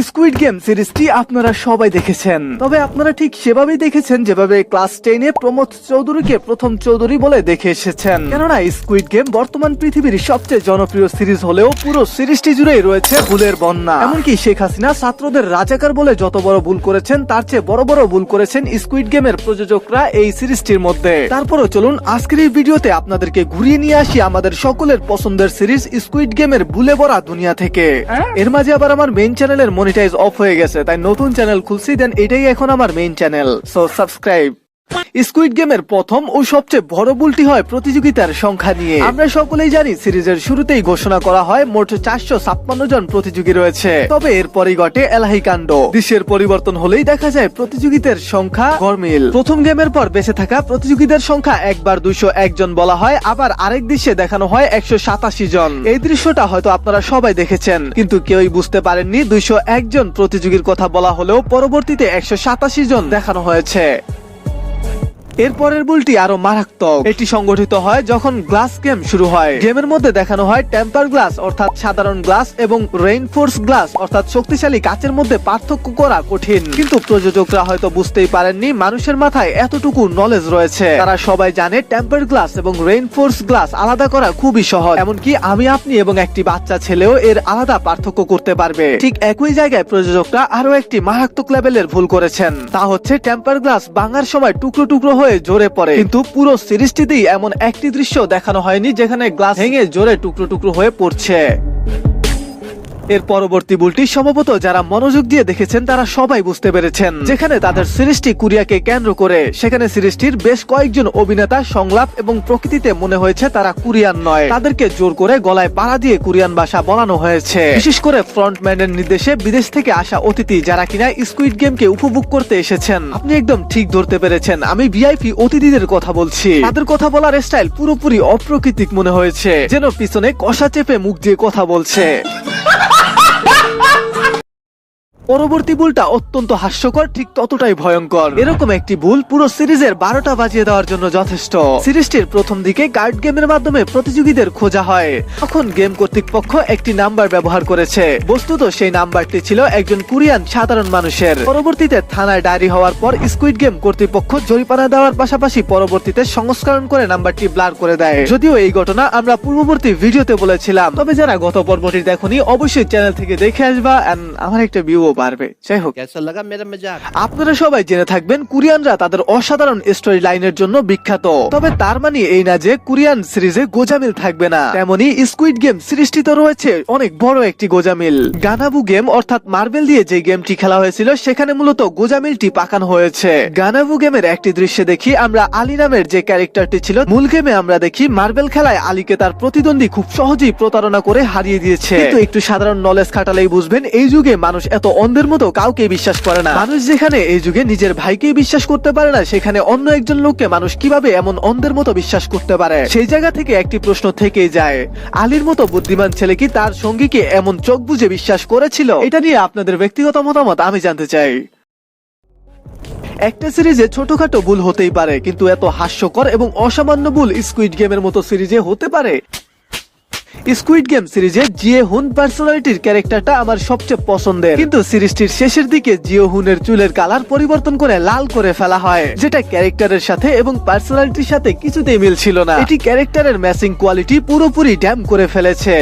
Squid game সিরিজটি আপনারা সবাই দেখেছেন। তবে আপনারা ঠিক সেভাবেই দেখেছেন যেভাবে ক্লাস টেনে প্রমোদ চৌধুরীকে প্রথম চৌধুরী বলে দেখে এসেছেন। কেননা স্কুইড গেম বর্তমান পৃথিবীর সবচেয়ে জনপ্রিয় সিরিজ হলেও পুরো সিরিজটি জুড়েই রয়েছে ভুলের বন্যা। এমনকি শেখ হাসিনা ছাত্রদের রাজাকার বলে যত বড় ভুল করেছেন তার চেয়ে বড় বড় ভুল করেছেন স্কুইড গেমের প্রযোজকরা এই সিরিজটির মধ্যে। তারপরও চলুন আজকের এই ভিডিওতে আপনাদেরকে ঘুরিয়ে নিয়ে আসি আমাদের সকলের পছন্দের সিরিজ স্কুইড গেমের ভুলে ভরা দুনিয়া থেকে। এর মাঝে আবার আমার মেইন চ্যানেলের মনিটাইজ অফ হয়ে গেছে, তাই নতুন চ্যানেল খুলছি দেন এটাই এখন আমার main channel so subscribe squid গেমের প্রথম ও সবচেয়ে বড় ভুলটি হয় প্রতিযোগিতার সংখ্যা নিয়ে। আমরা সকলেই জানি, সিরিজের শুরুতেই ঘোষণা করা হয় মোট চারশো ছাপ্পান্ন জন প্রতিযোগী রয়েছে। তবে এরপরই ঘটে এলাহি কাণ্ড। দৃশ্যের পরিবর্তন হলেই দেখা যায় প্রতিযোগিতার সংখ্যা গরমিল প্রথম গেমের পর বেঁচে থাকা প্রতিযোগীদের সংখ্যা একবার দুইশো এক জন বলা হয়, আবার আরেক দৃশ্যে দেখানো হয় একশো সাতাশি জন। এই দৃশ্যটা হয়তো আপনারা সবাই দেখেছেন, কিন্তু কেউই বুঝতে পারেননি দুইশো একজন প্রতিযোগীর কথা বলা হলেও পরবর্তীতে একশো সাতাশি জন দেখানো হয়েছে। এরপরের বুলটি আরও মারাত্মক। এটি সংগঠিত হয় যখন গ্লাস গেম শুরু হয়। গেমের মধ্যে দেখানো হয় টেম্পার গ্লাস, অর্থাৎ সাধারণ গ্লাস, এবং রেইনফোর্স গ্লাস, অর্থাৎ শক্তিশালী কাচের মধ্যে পার্থক্য করা কঠিন। কিন্তু প্রযোজকরা হয়তো বুঝতেই পারেননি মানুষের মাথায় এতটুকু নলেজ রয়েছে। তারা সবাই জানে টেম্পার গ্লাস এবং রেইনফোর্স গ্লাস আলাদা করা খুবই সহজ। এমনকি আমি, আপনি এবং একটি বাচ্চা ছেলেও এর আলাদা পার্থক্য করতে পারবে। ঠিক একই জায়গায় প্রযোজকরা আরও একটি মারাত্মক লেভেলের ভুল করেছেন। তা হচ্ছে টেম্পার গ্লাস ভাঙার সময় টুকরো টুকরো হয়ে জোরে পড়ে। কিন্তু পুরো সিরিজটিতেই এমন একটি দৃশ্য দেখানো হয়নি যেখানে গ্লাস ভেঙে জোরে টুকরো টুকরো হয়ে পড়ছে। এর পরবর্তী বুলটি সম্ভবত যারা মনোযোগ দিয়ে দেখেছেন তারা সবাই বুঝতে পেরেছেন, যেখানে তাদের সিরিজটি কুরিয়াকে কেন্দ্র করে। সেখানে সিরিজটির বেশ কয়েকজন অভিনেতা, সংলাপ এবং প্রকৃতিতে মনে হয়েছে তারা কুরিয়ান নয়। তাদেরকে জোর করে গলায় পাড়া দিয়ে কুরিয়ান ভাষা বলানো হয়েছে। বিশেষ করে ফ্রন্টম্যানের নির্দেশে বিদেশ থেকে আসা অতিথি যারা কিনা স্কুইড গেমকে উপভোগ করতে এসেছেন। আপনি একদম ঠিক ধরতে পেরেছেন। আমি ভিআইপি অতিথিদের কথা বলছি। তাদের কথা বলার স্টাইল পুরোপুরি অপ্রাকৃতিক মনে হয়েছে, যেন পিছনে কষা চেপে মুখ দিয়ে কথা বলছে। পরবর্তী ভুলটা অত্যন্ত হাস্যকর, ঠিক ততটাই ভয়ঙ্কর। এরকম একটি ভুল পুরো সিরিজের বারোটা বাজিয়ে দেওয়ার জন্য যথেষ্ট। সিরিজটির প্রথম দিকে কার্ড গেমের মাধ্যমে প্রতিযোগীদের খোঁজা হয়। তখন গেম কর্তৃপক্ষ একটি নাম্বার ব্যবহার করেছে। বস্তুত সেই নাম্বারটি ছিল একজন কোরিয়ান সাধারণ মানুষের। পরবর্তীতে থানায় ডায়েরি হওয়ার পর স্কুইড গেম কর্তৃপক্ষ জরিমানা দেওয়ার পাশাপাশি পরবর্তীতে সংস্করণ করে নাম্বারটি ব্লার করে দেয়। যদিও এই ঘটনা আমরা পূর্ববর্তী ভিডিওতে বলেছিলাম। তবে যারা গত পর্বটি দেখনি, অবশ্যই চ্যানেল থেকে দেখে আসবা। আমার একটা ভিউও পারবে। যাই হোক। আপনারা সবাই জেনে থাকবেন কুরিয়ানরা তাদের অসাধারণ স্টোরি লাইনের জন্য বিখ্যাত। তবে তার মানে এই না যে কুরিয়ান সিরিজে গোজামিল থাকবে না। তেমনি স্কুইড গেম সৃষ্টিত রয়েছে অনেক বড় একটি গোজামিল। গানাবু গেম অর্থাৎ মার্বেল দিয়ে যে গেমটি খেলা হয়েছিল সেখানে মূলত গোজামিলটি পাকানো হয়েছে। গানাবু গেমের একটি দৃশ্যে দেখি আমরা আলী নামের যে ক্যারেক্টারটি ছিল মূল গেমে আমরা দেখি মার্বেল খেলায় আলীকে তার প্রতিদ্বন্দ্বী খুব সহজেই প্রতারণা করে হারিয়ে দিয়েছে। কিন্তু একটু সাধারণ নলেজ খাটালেই বুঝবেন এই যুগে মানুষ এত অন্ধের মতো কাউকে বিশ্বাস করে না। মানুষ যেখানে এই যুগে নিজের ভাইকেই বিশ্বাস করতে পারে না, সেখানে অন্য একজন লোককে মানুষ কীভাবে এমন অন্ধের মতো বিশ্বাস করতে পারে? সেই জায়গা থেকে একটি প্রশ্ন থেকেই যায়, আলীর মতো বুদ্ধিমান ছেলে কি তার সঙ্গীকে এমন চোখ বুঝে বিশ্বাস করেছিল? এটা নিয়ে আপনাদের ব্যক্তিগত মতামত আমি জানতে চাই। একটা সিরিজে ছোটখাটো ভুল হতেই পারে, কিন্তু এত হাস্যকর এবং অসামান্য ভুল স্কুইড গেমের মতো সিরিজে হতে পারে। স্কুইড গেম সিরিজে জিয়ে হুন পার্সোনালিটির ক্যারেক্টারটা আমার সবচেয়ে পছন্দের। কিন্তু সিরিজটির শেষের দিকে জিও হুনের চুলের কালার পরিবর্তন করে লাল করে ফেলা হয়, যেটা ক্যারেক্টারের সাথে এবং পার্সোনালিটির সাথে কিছুতেই মিল ছিল না। এটি ক্যারেক্টারের ম্যাচিং কোয়ালিটি পুরোপুরি ড্যাম করে ফেলেছে।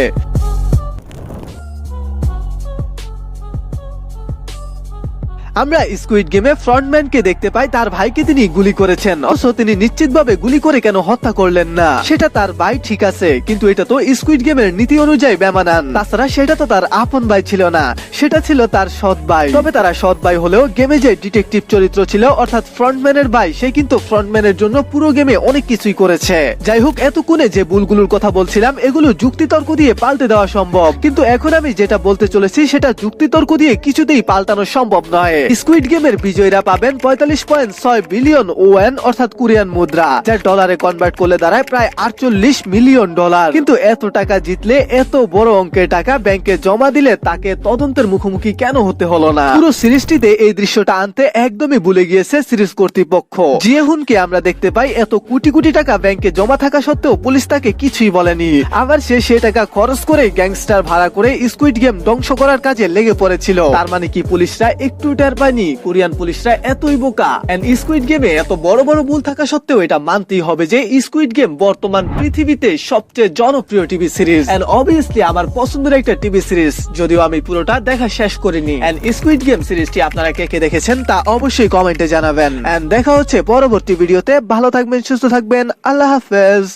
আমরা স্কুইড গেমে ফ্রন্টম্যানকে দেখতে পাই, তার ভাইকে তিনি গুলি করেছেন। অথচ তিনি নিশ্চিতভাবে গুলি করে কেন হত্যা করলেন না? সেটা তার ভাই ঠিক আছে, কিন্তু এটা তো স্কুইড গেমের নীতি অনুযায়ী বেমানান। তাছাড়া সেটা তো তার আপন ভাই ছিল না, সেটা ছিল তার সৎ ভাই। তবে তারা সৎ ভাই হলেও গেমে যে ডিটেকটিভ চরিত্র ছিল, অর্থাৎ ফ্রন্টম্যানের ভাই, সে কিন্তু ফ্রন্টম্যানের জন্য পুরো গেমে অনেক কিছুই করেছে। যাই হোক, এতক্ষণে যে ভুলগুলোর কথা বলছিলাম, এগুলো যুক্তিতর্ক দিয়ে পাল্টে দেওয়া সম্ভব। কিন্তু এখন আমি যেটা বলতে চলেছি, সেটা যুক্তিতর্ক দিয়ে কিছুতেই পাল্টানো সম্ভব নয়। স্কুইড গেমের বিজয়ীরা পাবেন পঁয়তাল্লিশ পয়েন্ট ছয় বিলিয়ন ওয়েন অর্থাৎ কোরিয়ান মুদ্রা যা ডলারে কনভার্ট করলে দাঁড়ায় প্রায় আটচল্লিশ মিলিয়ন ডলার কিন্তু এত টাকা জিতলে এত বড় অঙ্কের টাকা ব্যাংকে জমা দিলে তাকে তদন্তের মুখোমুখি কেন হতে হলো না? পুরো সিরিজটিতে এই দৃশ্যটা আনতে একদমই ভুলে গিয়েছে সিরিজ কর্তৃপক্ষ। জিয়েহুনকে আমরা দেখতে পাই এত কোটি কোটি টাকা ব্যাংকে জমা থাকা সত্ত্বেও পুলিশ তাকে কিছুই বলেনি। আবার সে সে টাকা খরচ করে গ্যাংস্টার ভাড়া করে স্কুইড গেম ধ্বংস করার কাজে লেগে পড়েছিল। তার মানে কি পুলিশরা একটু টের পায়নি। কোরিয়ান পুলিশরা এতই বোকা। এন্ড স্কুইড গেমে এত বড় বড় ভুল থাকা সত্ত্বেও এটা মানতেই হবে যে স্কুইড গেম বর্তমান পৃথিবীতে সবচেয়ে জনপ্রিয় টিভি সিরিজ এন্ড অবভিয়াসলি আমার পছন্দের একটা টিভি সিরিজ যদিও আমি পুরোটা দেখা শেষ করিনি। এন্ড স্কুইড গেম সিরিজটি আপনারা কে কে দেখেছেন তা অবশ্যই কমেন্টে জানাবেন। এন্ড দেখা হচ্ছে পরবর্তী ভিডিওতে ভালো থাকবেন, সুস্থ থাকবেন। আল্লাহ হাফেজ।